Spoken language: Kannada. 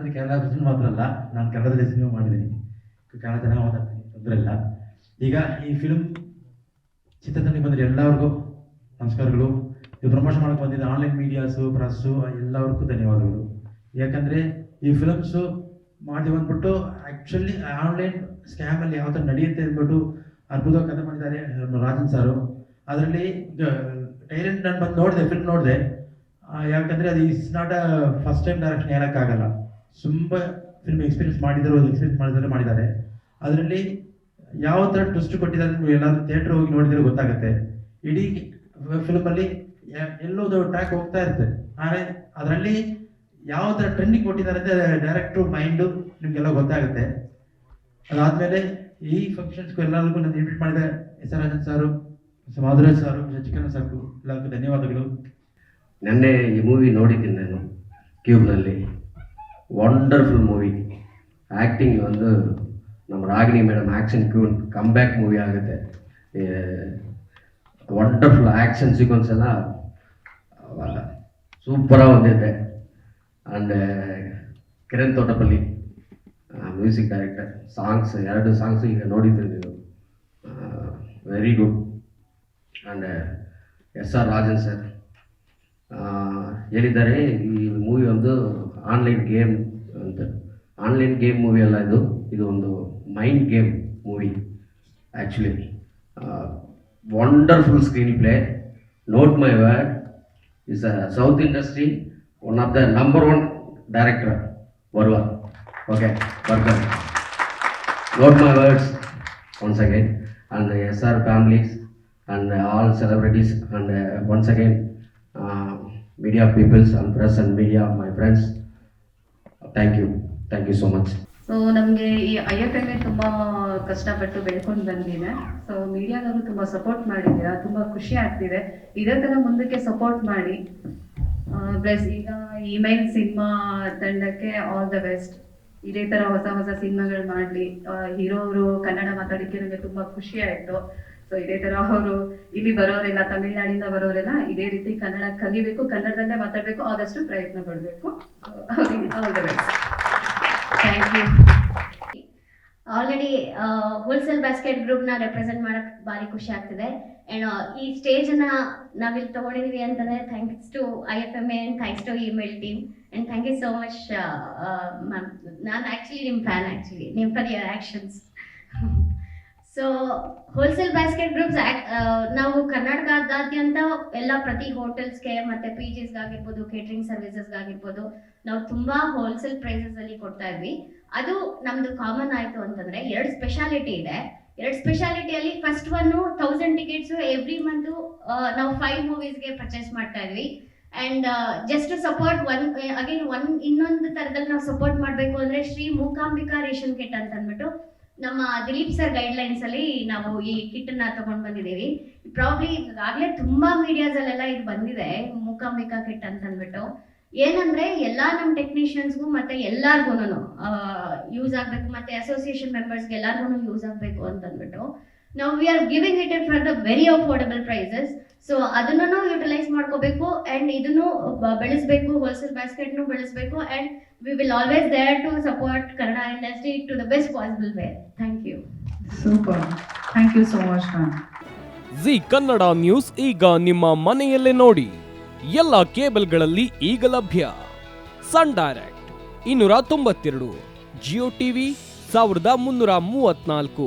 ಅಂದರೆ ಕೇರಳ ಬಿಸಿಲು ಮಾತ್ರ ಅಲ್ಲ ನಾನು ಕನ್ನಡದಲ್ಲಿ ಸಿನಿಮಾ ಮಾಡಿದ್ದೀನಿ ಕನ್ನಡ ಚೆನ್ನಾಗಿ ಮಾತಾಡ್ತೀನಿ, ತೊಂದರೆ ಇಲ್ಲ. ಈಗ ಈ ಫಿಲ್ಮ್ ಚಿತ್ರತಂಡಕ್ಕೆ ಬಂದರೆ ಎಲ್ಲರಿಗೂ ನಮಸ್ಕಾರಗಳು. ಇದು ಪ್ರಮೋಷನ್ ಮಾಡಕ್ಕೆ ಬಂದಿದ್ದ ಆನ್ಲೈನ್ ಮೀಡಿಯಾಸು ಪ್ರೆಸ್ಸು ಎಲ್ಲರಿಗೂ ಧನ್ಯವಾದಗಳು. ಯಾಕಂದರೆ ಈ ಫಿಲಮ್ಸು ಮಾಡಿ ಬಂದ್ಬಿಟ್ಟು ಆ್ಯಕ್ಚುಲಿ ಆನ್ಲೈನ್ ಸ್ಕ್ಯಾಮಲ್ಲಿ ಯಾವ ಥರ ನಡೆಯುತ್ತೆ ಅಂದ್ಬಿಟ್ಟು ಅದ್ಭುತವಾಗಿ ಕಥೆ ಮಾಡಿದ್ದಾರೆ ರಾಜನ್ ಸಾರು. ಅದರಲ್ಲಿ ಟೈಲೆಂಟ್ ನಾನು ಬಂದು ನೋಡಿದೆ ಫಿಲ್ಮ್ ನೋಡಿದೆ. ಯಾಕಂದರೆ ಅದು is not a first time direction ಹೇಳೋಕ್ಕಾಗಲ್ಲ ತುಂಬ ಫಿಲ್ಮ್ ಎಕ್ಸ್ಪೀರಿಯನ್ಸ್ ಮಾಡಿದ್ರು ಎಕ್ಸ್ಪೀರಿಯನ್ಸ್ ಮಾಡಿದ್ರೆ ಮಾಡಿದ್ದಾರೆ. ಅದರಲ್ಲಿ ಯಾವ ಥರ ಟ್ವಿಸ್ಟ್ ಕೊಟ್ಟಿದ್ದಾರೆ ನೀವು ಎಲ್ಲಾದರೂ ಥಿಯೇಟರ್ ಹೋಗಿ ನೋಡಿದ್ರೆ ಗೊತ್ತಾಗುತ್ತೆ. ಇಡೀ ಫಿಲ್ಮಲ್ಲಿ ಎಲ್ಲೋ ಟ್ರ್ಯಾಕ್ ಹೋಗ್ತಾ ಇರುತ್ತೆ. ಆದರೆ ಅದರಲ್ಲಿ ಯಾವ ಥರ ಟ್ರೆಂಡಿಂಗ್ ಕೊಟ್ಟಿದ್ದಾರೆ ಅಂದರೆ ಡೈರೆಕ್ಟ್ರು ಮೈಂಡು ನಿಮಗೆಲ್ಲ ಗೊತ್ತಾಗುತ್ತೆ. ಅದಾದಮೇಲೆ ಈ ಫಂಕ್ಷನ್ಸ್ಗೂ ಎಲ್ಲರಿಗೂ ನಾನು ಇನ್ವಿಟ್ ಮಾಡಿದೆ ಎಸ್ ಆರ್ ರಾಜನ್ ಸಾರು ಮಾಧುರಾಜ್ ಸಾರು ಶಶಿಕರಣ ಸಾಕು ಎಲ್ಲರಿಗೂ ಧನ್ಯವಾದಗಳು. ನೆನ್ನೆ ಈ ಮೂವಿ ನೋಡಿದ್ದೀನಿ ನಾನು ಕ್ಯೂಬ್ನಲ್ಲಿ ವಂಡರ್ಫುಲ್ ಮೂವಿ ಆ್ಯಕ್ಟಿಂಗ್ ಒಂದು ನಮ್ಮ Ragini madam action queen come back movie ಆಗುತ್ತೆ ವಂಡರ್ಫುಲ್ ಆ್ಯಕ್ಷನ್ ಸೀಕ್ವೆನ್ಸ್ ಎಲ್ಲ ಸೂಪರಾಗಿ ಬಂದಿದೆ and Kiran Thotapalli music director songs ಎರಡು ಸಾಂಗ್ಸ್ ಈಗ ನೋಡಿದ್ರಿ ನೀವು very good and S R Rajan sir ಆ, ಹೇಳಿದ್ದಾರೆ ಈ ಮೂವಿ ಒಂದು ಆನ್ಲೈನ್ ಗೇಮ್ ಅಂತ. ಆನ್ಲೈನ್ ಗೇಮ್ ಮೂವಿ ಅಲ್ಲ ಇದು. ಇದು ಒಂದು mind game movie actually wonderful screenplay note my word is a south industry one of the number one director ಬರುವ. ಓಕೆ ಬರ್ತಾರೆ. Note my words once again. And S R families and all celebrities and once once media peoples and press and media my media my you thank you so much so ನಮಗೆ ಈ ಐ ತುಂಬ ಕಷ್ಟಪಟ್ಟು ಬೆಳ್ಕೊಂಡು ಬಂದಿದೆ. ಸೊ ಮೀಡಿಯಾದವರು ತುಂಬಾ ಸಪೋರ್ಟ್ ಮಾಡಿದ್ದೀರಾ? ತುಂಬಾ ಖುಷಿ ಆಗ್ತಿದೆ. ಇದೇ ತರ ಮುಂದಕ್ಕೆ ಸಪೋರ್ಟ್ ಮಾಡಿ. ಪ್ಲಸ್ ಈಗ ಇಮೇಲ್ ಸಿನಿಮಾ ತಂಡಕ್ಕೆ ಆಲ್ ದ ಬೆಸ್ಟ್ ಇದೇ ತರ ಹೊಸ ಹೊಸ ಸಿನಿಮಾಗಳು ಮಾಡ್ಲಿ. ಹೀರೋ ಅವರು ಕನ್ನಡ ಮಾತಾಡಿಕೆ ನನಗೆ ತುಂಬಾ ಖುಷಿ ಆಯಿತು. ಸೊ ಇದೇ ತರ ಅವರು ಇಲ್ಲಿ ಬರೋರೆಲ್ಲ, ತಮಿಳ್ನಾಡಿಂದ ಬರೋರೆಲ್ಲ ಇದೇ ರೀತಿ ಕನ್ನಡ ಕಲಿಬೇಕು, ಕನ್ನಡದಲ್ಲೇ ಮಾತಾಡಬೇಕು, ಆದಷ್ಟು ಪ್ರಯತ್ನ ಪಡಬೇಕು. ಆಲ್ರೆಡಿ ಹೋಲ್ಸೇಲ್ ಗ್ರೂಪ್ನ ರೆಪ್ರೆಸೆಂಟ್ ಮಾಡಕ್ ಭಾರಿ ಖುಷಿ ಆಗ್ತಿದೆ. ಅಂಡ್ ಈ ಸ್ಟೇಜನ್ನ ನಾವಿಲ್ಲಿ ತಗೊಂಡಿದೀವಿ ಅಂತಂದ್ರೆ thanks to I F M A thanks to Email team and thank you so much ನಾನು ಆಕ್ಚುಲಿ ನಿಮ್ಮ ಫ್ಯಾನ್ ಆಕ್ಚುಲಿ ನಿಮ್ಮ for your actions so wholesale basket groups ನಾವು ಕರ್ನಾಟಕದಾದ್ಯಂತ ಎಲ್ಲ ಪ್ರತಿ ಹೋಟೆಲ್ಸ್ಗೆ ಮತ್ತೆ ಪಿ ಜಿಸ್ಗಾಗಿರ್ಬೋದು ಕೇಟ್ರಿಂಗ್ ಸರ್ವಿಸಸ್ಗಾಗಿರ್ಬೋದು ನಾವು ತುಂಬಾ ಹೋಲ್ಸೇಲ್ ಪ್ರೈಸಸ್ ಅಲ್ಲಿ ಕೊಡ್ತಾ ಇದ್ವಿ. ಅದು ನಮ್ದು ಕಾಮನ್ ಆಯ್ತು ಅಂತಂದ್ರೆ ಎರಡು ಸ್ಪೆಷಾಲಿಟಿ ಇದೆ. ಎರಡು ಸ್ಪೆಷಾಲಿಟಿಯಲ್ಲಿ first one thousand tickets every month ನಾವು ಫೈವ್ ಮೂವೀಸ್ಗೆ ಪರ್ಚೇಸ್ ಮಾಡ್ತಾ ಇದ್ವಿ. And just support one again one ಇನ್ನೊಂದು ತರದಲ್ಲಿ ನಾವು ಸಪೋರ್ಟ್ ಮಾಡಬೇಕು ಅಂದ್ರೆ ಶ್ರೀ ಮೂಕಾಂಬಿಕಾ ರೇಷನ್ ಕಿಟ್ ಅಂತ ಅಂದ್ಬಿಟ್ಟು ನಮ್ಮ ದಿಲೀಪ್ ಸರ್ ಗೈಡ್ಲೈನ್ಸ್ ಅಲ್ಲಿ ನಾವು ಈ ಕಿಟ್ನ ತಗೊಂಡ್ ಬಂದಿದ್ದೀವಿ. ಪ್ರಾಬ್ಲಿ ಈಗಾಗಲೇ ತುಂಬಾ ಮೀಡಿಯಾಸ್ ಅಲ್ಲೆಲ್ಲ ಇದು ಬಂದಿದೆ, ಮೂಕಾಂಬಿಕಾ ಕಿಟ್ ಅಂತ ಅಂದ್ಬಿಟ್ಟು ಏನಂದ್ರೆ ಎಲ್ಲಾ ನಮ್ ಟೆಕ್ನಿಷಿಯನ್ಸ್ಗೂ ಮತ್ತೆ ಎಲ್ಲಾರ್ಗು ಯೂಸ್ ಆಗ್ಬೇಕು, ಮತ್ತೆ ಅಸೋಸಿಯೇಷನ್ ಮೆಂಬರ್ಸ್ಗೆ ಎಲ್ಲಾರ್ಗು ಯೂಸ್ ಆಗ್ಬೇಕು ಅಂತ ಅಂದ್ಬಿಟ್ಟು ನಾವು we are giving it it for the very affordable prices so ಅದನ್ನು ಯುಟಿಲೈಸ್ ಮಾಡ್ಕೋಬೇಕು ಅಂಡ್ ಇದನ್ನು ಬೆಳೆಸಬೇಕು ಬೆಳೆಸ್ಬೇಕು ಹೋಲ್ಸೇಲ್ ಬ್ಯಾಸ್ಕೆಟ್ನು ಬೆಳೆಸ್ಬೇಕು and we will always there to support Kannada industry to the best possible way thank you super thank you so much ma'am Zee Kannada news ಈಗ ನಿಮ್ಮ ಮನೆಯಲ್ಲೇ ನೋಡಿ. ಎಲ್ಲ ಕೇಬಲ್ಗಳಲ್ಲಿ ಈಗ ಲಭ್ಯ. ಸನ್ ಡೈರೆಕ್ಟ್ ಇನ್ನೂರ ತೊಂಬತ್ತೆರಡು ಜಿಯೋ ಟಿವಿ ಸಾವಿರದ ಮುನ್ನೂರ ಮೂವತ್ನಾಲ್ಕು